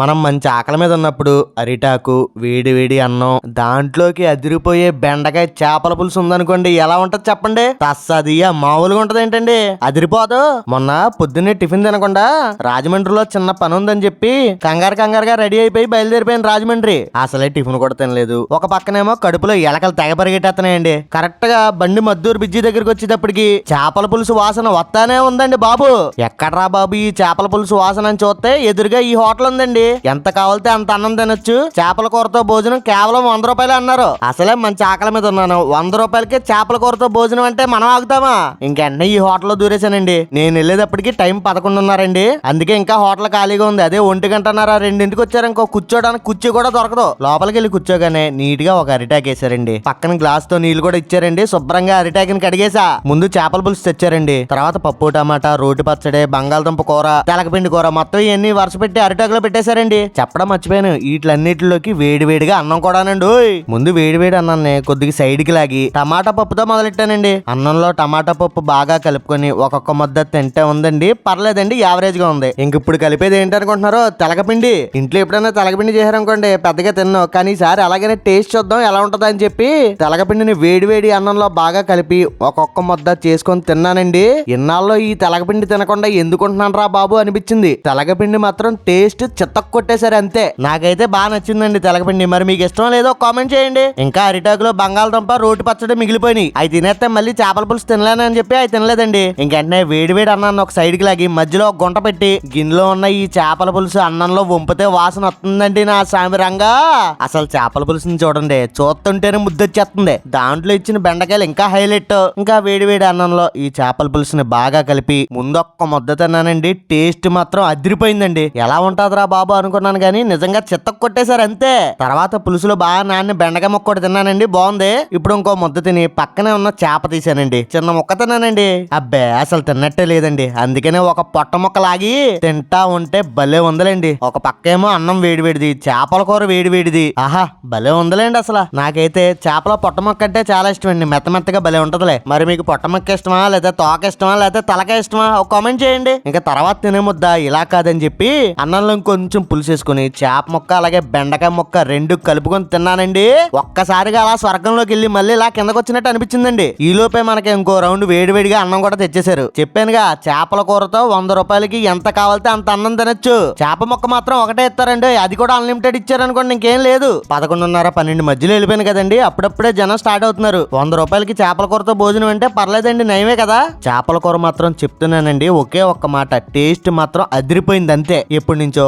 మనం మంచి ఆకలి మీద ఉన్నప్పుడు అరిటాకు వేడి వేడి అన్నం దాంట్లోకి అదిరిపోయే బెండకాయ చేపల పులుసు ఉందనుకోండి ఎలా ఉంటది చెప్పండి? తస్సదియా మామూలుగా ఉంటది ఏంటండి? అదిరిపోదు. మొన్న పొద్దున్నే టిఫిన్ తినకుండా రాజమండ్రిలో చిన్న పని ఉందని చెప్పి కంగారు కంగారుగా రెడీ అయిపోయి బయలుదేరిపోయాను రాజమండ్రి. అసలే టిఫిన్ కూడా తినలేదు. ఒక పక్కనేమో కడుపులో ఎలకలు తెగ పరిగెట్టేస్తున్నాయండి కరెక్ట్గా బండి మద్దూరు బిజ్జి దగ్గరికి వచ్చేటప్పటికి చేపల పులుసు వాసన వస్తానే ఉందండి బాబు. ఎక్కడ్రా బాబు ఈ చేపల పులుసు వాసన అని చూస్తే ఎదురుగా ఈ హోటల్ ఉందండి. ఎంత కావాలితే అంత అన్నం తినొచ్చు. చేపల కూరతో భోజనం కేవలం వంద రూపాయలు అన్నారు. అసలే మంచి ఆకలి మీద ఉన్నాను. వంద రూపాయలకే చేపల కూరతో భోజనం అంటే మనం ఆగుతామా? ఇంకెన్నీ ఈ హోటల్లో దూరేశానండి. నేను వెళ్ళేటప్పటికి టైం పదకొండున్నారండి. అందుకే ఇంకా హోటల్ ఖాళీగా ఉంది. అదే ఒంటి గంటన్నారా రెండింటికి వచ్చారు ఇంకో కూర్చోడానికి కుర్చీ కూడా దొరకదు. లోపలికి వెళ్ళి కూర్చోగానే నీట్గా ఒక అరిటాక్ వేసారండి పక్కన గ్లాస్తో నీళ్ళు కూడా ఇచ్చారండి. శుభ్రంగా అరిటాకిని కడిగేసా ముందు చేపల పులుసు తెచ్చారండి. తర్వాత పప్పు టమాటా రోటి పచ్చడి బంగాళదుంప కూర తెలకపిండి కూర మొత్తం ఇవన్నీ వరుస పెట్టి అరిటాకులో పెట్టేశారండి చెప్పడం మర్చిపోయాను. వీటిలన్నిటిలోకి వేడివేడిగా అన్నం కూడానండి. ముందు వేడివేడి అన్నాన్ని కొద్దిగా సైడ్కి లాగి టమాటా పప్పుతో మొదలెట్టానండి. అన్నంలో టమాటా పప్పు బాగా కలుపుకొని ఒక్కొక్క ముద్ద తింటే ఉందండి. పర్లేదండి యావరేజ్గా ఉంది. ఇంక ఇప్పుడు కలిపేది ఏంటనుకుంటున్నారో? తెలకపిండి ఇంట్లో ఎప్పుడైనా తెలకపిండి చేశారనుకోండి పెద్దగా తిన్నావు కానీ ఈసారి అలాగనే టేస్ట్ చూద్దాం ఎలా ఉంటుందో అని చెప్పి తెలకపిండిని వేడివేడి అన్నంలో బాగా కలిపి ఒక్కొక్క ముద్ద చేసుకొని తిన్నానండి. ఇన్నాళ్ళు ఈ తెలకపిండి తినకుండా ఎందుకుంటున్నాను రా బాబు అనిపించింది. తెలకపిండి మాత్రం టేస్ట్ చిత్తకు కొట్టేశారు అంతే. నాకైతే బాగా నచ్చిందండి తెలగపిండి. మరి మీకు ఇష్టం లేదో కామెంట్ చేయండి. ఇంకా అరిటాకులో బంగాళదుంప రోటి పచ్చడి మిగిలిపోయినాయి. అవి తినేస్తే మళ్ళీ చేపల పులుసు తినలేనని చెప్పి అవి తినలేదండి. ఇంకెంటనే వేడి వేడి అన్నాన్ని ఒక సైడ్కి లాగి మధ్యలో ఒక గుంట పెట్టి గిన్నెలో ఉన్న ఈ చేపల పులుసు అన్నంలో వంపితే వాసన వస్తుందండి నా స్వామి రంగా. అసలు చేపల పులుసుని చూడండి చూస్తుంటేనే ముద్దొచ్చేస్తుంది. దాంట్లో ఇచ్చిన బెండకాయలు ఇంకా హైలైట్ ఇంకా వేడి వేడి అన్నంలో ఈ చేపల పులుసుని బాగా కలిపి ముందొక్క ముద్ద తిన్నానండి. టేస్ట్ మాత్రం అదిరిపోయిందండి. ఎలా ఉంటుందిరా బాబు? అనుకున్నాను కానీ నిజంగా చిత్త కొట్టేశారు అంతే. తర్వాత పులుసులో బాగా నాన్న బెండకాయ ముక్క ఒకటి తిన్నానండి బాగుంది. ఇప్పుడు ఇంకో ముద్ద తిని పక్కనే ఉన్న చేప తీసానండి చిన్న ముక్క తిన్నానండి. అబ్బే అసలు తిన్నట్టే లేదండి. అందుకనే ఒక పొట్ట ముక్క లాగి తింటా ఉంటే భలే ఉందలేండి. ఒక పక్కేమో అన్నం వేడివేడిది చేపల కూర వేడివేడిది. ఆహా భలే ఉందలేండి అసలు. నాకైతే చేపల పొట్ట మొక్క అంటే చాలా ఇష్టం అండి మెత్త మెత్తగా భలే ఉంటదిలే. మరి మీకు పొట్ట మొక్క ఇష్టమా లేదా తోక ఇష్టమా లేదా తలక ఇష్టమా? ఒక కామెంట్ చేయండి. ఇంకా తర్వాత తినే ముద్ద ఇలా కాదని చెప్పి అన్నంలో కొంచెం పులుసు వేసుకుని చేప ముక్క అలాగే బెండకాయ ముక్క రెండు కలుపుకొని తిన్నానండి. ఒక్కసారిగా అలా స్వర్గంలోకి వెళ్ళి మళ్ళీ ఇలా కిందకు వచ్చినట్టు అనిపించిందండి. ఈ లోపే మనకి ఇంకో రౌండ్ వేడివేడిగా అన్నం కూడా తెచ్చేశారు. చెప్పానుగా చేపల కూరతో వంద రూపాయలకి ఎంత కావాలితే అంత అన్నం తినొచ్చు. చేప ముక్క మాత్రం ఒకటే ఇస్తారండి. అది కూడా అన్లిమిటెడ్ ఇచ్చారనుకోండి ఇంకేం లేదు. పదకొండున్నర పన్నెండు మధ్యలో వెళ్ళిపోయాను కదండి. అప్పుడప్పుడే జనం స్టార్ట్ అవుతున్నారు. వంద రూపాయలకి చేపల కూరతో భోజనం అంటే పర్లేదండి నయమే కదా. చేపల కూర మాత్రం చెప్తున్నానండి ఒకే ఒక్క మాట టేస్ట్ మాత్రం అదిరిపోయింది అంతే. ఎప్పటి నుంచో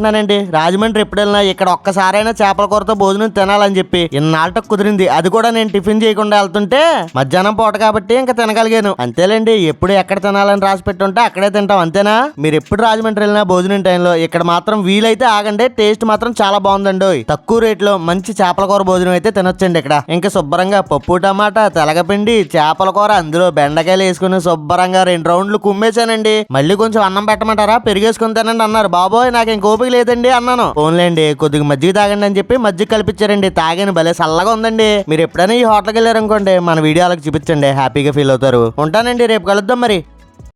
అనుకుంటున్నానండి. రాజమండ్రి ఎప్పుడు వెళ్ళినా ఇక్కడ ఒక్కసారైనా చేపల కూరతో భోజనం తినాలని చెప్పి ఇన్నాళ్ళకి కుదిరింది. అది కూడా నేను టిఫిన్ చేయకుండా వెళ్తుంటే మధ్యాహ్నం పూట కాబట్టి ఇంకా తినగలిగాను. అంతేలేండి ఎప్పుడు ఎక్కడ తినాలని రాసి పెట్టుంటే అక్కడే తింటాం అంతేనా? మీరు ఎప్పుడు రాజమండ్రి వెళ్ళినా భోజనం టైంలో ఇక్కడ మాత్రం వీలైతే ఆగండి. టేస్ట్ మాత్రం చాలా బాగుందండి తక్కువ రేట్లో మంచి చేపల కూర భోజనం అయితే తినొచ్చండి ఇక్కడ. ఇంకా శుభ్రంగా పప్పు టమాటా తెలగపిండి చేపల కూర అందులో బెండకాయలు వేసుకుని శుభ్రంగా రెండు రౌండ్లు కుమ్మేశానండి. మళ్ళీ కొంచెం అన్నం పెట్టమంటారా? పెరిగేసుకుని తినండి అన్నారు. బాబోయ్ నాకు ఇంక ఓపిక లేదండి అన్నాను. ఫోన్లేండి కొద్దిగా మజ్జిగ తాగండి అని చెప్పి మజ్జిగ కల్పించారండి. తాగాను భలే చల్లగా ఉందండి. మీరు ఎప్పుడైనా ఈ హోటల్కి వెళ్ళారనుకోండి మన వీడియోలకు చూపించండి హ్యాపీగా ఫీల్ అవుతారు. ఉంటానండి రేపు కలుద్దాం మరి.